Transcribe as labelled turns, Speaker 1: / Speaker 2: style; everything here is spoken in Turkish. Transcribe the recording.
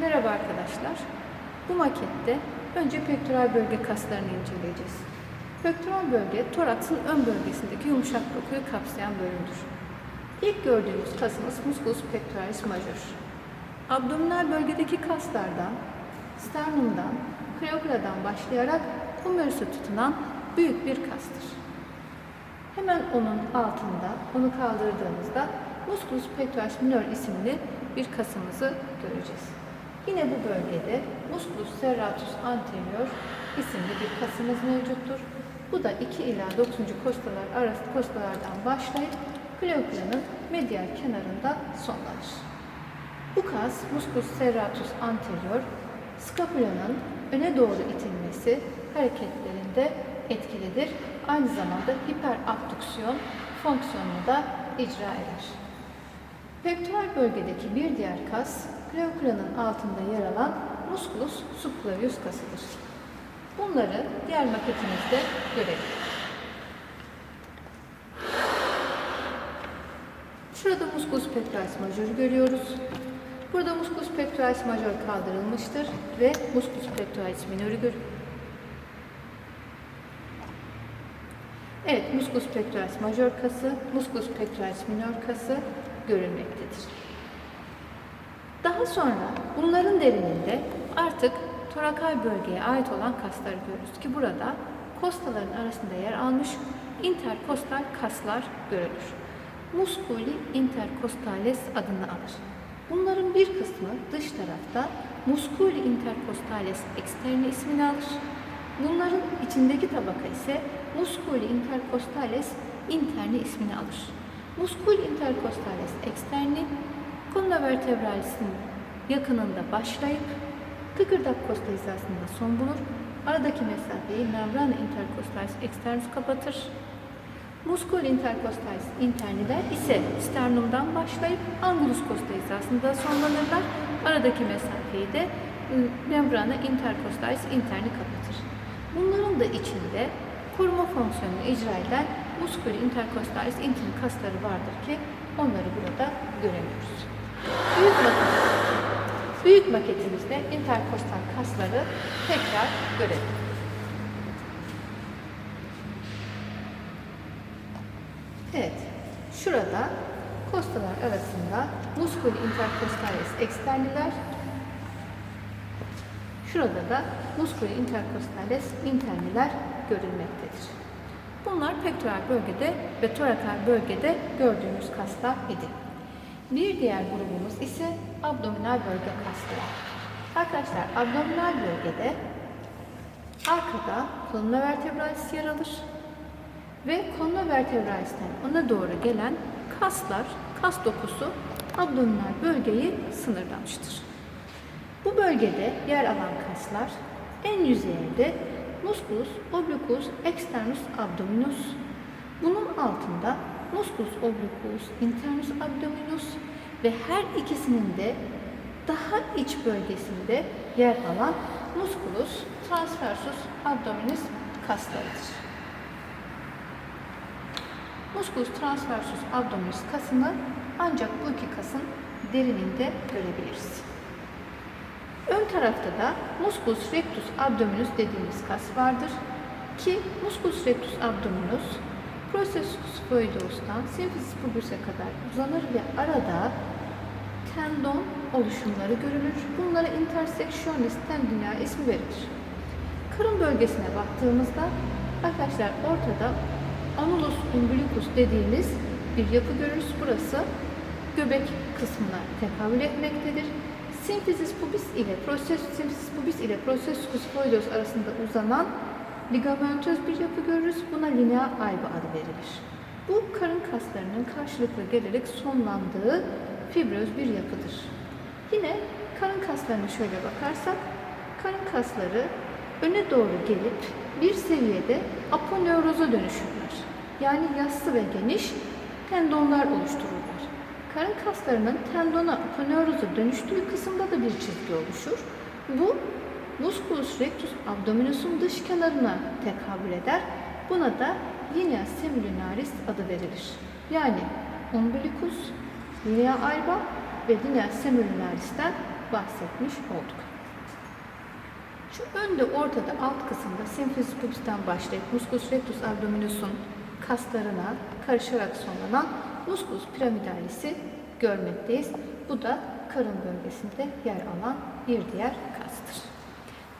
Speaker 1: Merhaba arkadaşlar. Bu makette önce pektoral bölge kaslarını inceleyeceğiz. Pektoral bölge toraksın ön bölgesindeki yumuşak dokuyu kapsayan bölümdür. İlk gördüğümüz kasımız musculus pectoralis major. Abdominal bölgedeki kaslardan, sternumdan, kreokuladan başlayarak humerus'a tutunan büyük bir kastır. Hemen onun altında, onu kaldırdığımızda musculus pectoralis minor isimli bir kasımızı göreceğiz. Yine bu bölgede musculus serratus anterior isimli bir kasımız mevcuttur. Bu da 2 ila 9. kostalar arası kostalardan başlayıp kleokulanın medial kenarında sonlanır. Bu kas musculus serratus anterior skapulanın öne doğru itilmesi hareketlerinde etkilidir. Aynı zamanda hiperabduksiyon fonksiyonunu da icra eder. Pektoral bölgedeki bir diğer kas, kleokulanın altında yer alan musculus subclavius kasıdır. Bunları diğer maketimizde görelim. Şurada musculus pectoralis major görüyoruz. Burada musculus pectoralis major kaldırılmıştır ve musculus pectoralis minor'u görüyoruz. Evet, musculus pectoralis major kası, musculus pectoralis minor kası görülmektedir. Daha sonra bunların derininde artık torakal bölgeye ait olan kasları görürüz ki burada kostaların arasında yer almış interkostal kaslar görülür. Musculi intercostales adını alır. Bunların bir kısmı dış tarafta musculi intercostales externi ismini alır. Bunların içindeki tabaka ise musculi intercostales interni ismini alır. Musculi intercostales externi koluna vertebralisinin yakınında başlayıp kıkırdak kosta hizasında son bulur. Aradaki mesafeyi membrana intercostalis externus kapatır. Muscul intercostalis interniler ise sternumdan başlayıp angulus costa hizasında sonlanırlar. Aradaki mesafeyi de ıı, membrana intercostalis interni kapatır. Bunların da içinde koruma fonksiyonunu icra eden muscul intercostalis interni kasları vardır ki onları burada göremiyoruz. Büyük maket, büyük maketimizde interkostal kasları tekrar görelim. Evet, şurada kostalar arasında musculi intercostalis externiler, şurada da musculi intercostalis interniler görülmektedir. Bunlar pektoral bölgede ve torakal bölgede gördüğümüz kaslar idi. Bir diğer grubumuz ise abdominal bölge kasları. Arkadaşlar abdominal bölgede arkada kolumna vertebralis yer alır ve koluna vertebralis'ten ona doğru gelen kaslar, kas dokusu abdominal bölgeyi sınırlamıştır. Bu bölgede yer alan kaslar en yüzeyinde musculus obliquus externus abdominus, bunun altında musculus obliquus internus abdominus ve her ikisinin de daha iç bölgesinde yer alan musculus transversus abdominis kaslarıdır. Musculus transversus abdominis kasını ancak bu iki kasın derininde görebiliriz. Ön tarafta da musculus rectus abdominus dediğimiz kas vardır ki musculus rectus abdominus processus phoidos'tan symphysis pubis'e kadar uzanır ve arada tendon oluşumları görülür. Bunlara intersectionis tendinea ismi verilir. Karın bölgesine baktığımızda arkadaşlar ortada Anulus umbilicus dediğimiz bir yapı görürüz. Burası göbek kısmına tekabül etmektedir. Symphysis pubis ile processus symphysis pubis ile processus phoidos arasında uzanan ligamentöz bir yapı görürüz. Buna linea alba adı verilir. Bu karın kaslarının karşılıklı gelerek sonlandığı fibroz bir yapıdır. Yine karın kaslarına şöyle bakarsak, karın kasları öne doğru gelip bir seviyede aponeuroza dönüşürler. Yani yassı ve geniş tendonlar oluştururlar. Karın kaslarının tendona aponeuroza dönüştüğü kısımda da bir çizgi oluşur. Bu musculus rectus abdominus'un dış kenarına tekabül eder. Buna da linea semilinaris adı verilir. Yani umbilicus, linea alba ve linear semolinaris'ten bahsetmiş olduk. Şu önde ortada alt kısımda simfisis pubis'ten başlayıp musculus rectus abdominus'un kaslarına karışarak sonlanan musculus piramidalis'i görmekteyiz. Bu da karın bölgesinde yer alan bir diğer kastır.